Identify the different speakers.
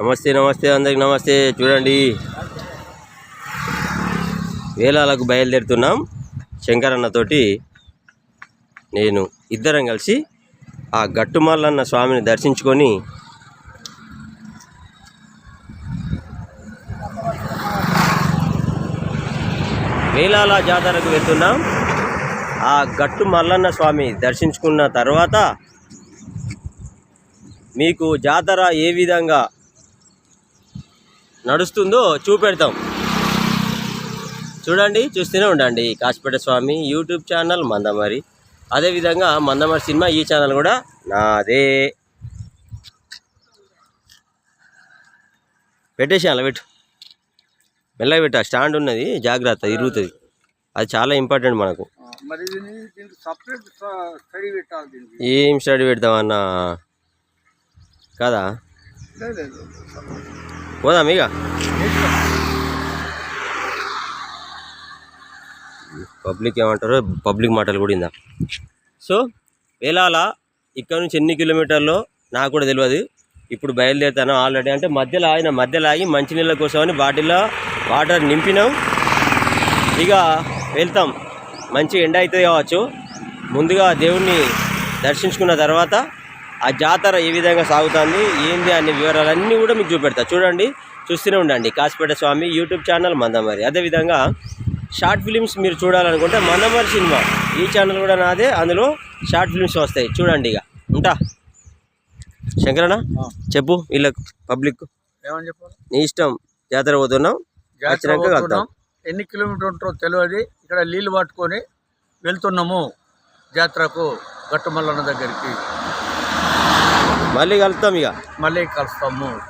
Speaker 1: నమస్తే నమస్తే అందరికి నమస్తే. చూడండి. వేలాలకు బయలుదేరుతున్నాం శంకరన్నతోటి నేను ఇద్దరం కలిసి ఆ గట్టుమల్లన్న స్వామిని దర్శించుకొని వేలాల జాతరకు వెళ్తున్నాం. ఆ గట్టు మల్లన్న స్వామి దర్శించుకున్న తర్వాత మీకు జాతర ఏ విధంగా నడుస్తుందో చూపెడతాం. చూడండి చూస్తూనే ఉండండి. Kasipet Swamy YouTube channel Mandamarri. అదేవిధంగా మందమరి సినిమా ఈ ఛానల్ కూడా నాదే. పెట్టేసి అలా పెట్టు. మెల్లగా పెట్టు స్టాండ్ ఉన్నది జాగ్రత్త ఇరుగుతుంది. అది చాలా ఇంపార్టెంట్ మనకు. ఏం స్టడీ పెడతామన్నా కదా?
Speaker 2: లేదు
Speaker 1: పోదాం ఇక పబ్లిక్ ఏమంటారు? పబ్లిక్ మాటలు కూడా ఇందా సో వేలాల ఇక్కడ నుంచి ఎన్ని కిలోమీటర్లో? నాకు కూడా తెలియదు. ఇప్పుడు బయలుదేరుతాను ఆల్రెడీ. అంటే మధ్యలో ఆయన మధ్యలో ఆగి మంచినీళ్ళ కోసమని బాటిల్లో వాటర్ నింపినాం. ఇక వెళ్తాం. మంచి ఎండ అవుతుంది కావచ్చు. ముందుగా దేవుణ్ణి దర్శించుకున్న తర్వాత ఆ జాతర ఏ విధంగా సాగుతుంది ఏంది అనే వివరాలన్నీ కూడా మీకు చూపెడతా. చూడండి చూస్తూనే ఉండండి. కాసిపేట స్వామి యూట్యూబ్ ఛానల్ మందమరి అదేవిధంగా షార్ట్ ఫిలిమ్స్ మీరు చూడాలనుకుంటే మందమరి సినిమా ఈ ఛానల్ కూడా నాదే అందులో షార్ట్ ఫిలిమ్స్ వస్తాయి. చూడండి ఇక. ఉంటా? శంకరన్న చెప్పు వీళ్ళకు పబ్లిక్. నీ ఇష్టం. జాతర పోతున్నాం వచ్చినాక. కలుద్దాం.
Speaker 2: ఎన్ని కిలోమీటర్ ఉంటారో తెలియదు. ఇక్కడ నీళ్ళు పట్టుకొని వెళ్తున్నాము జాతరకు గట్టుమల్లన్న దగ్గరికి.
Speaker 1: మళ్ళీ కలుస్తాం ఇక.
Speaker 2: మళ్ళీ కలుస్తాము.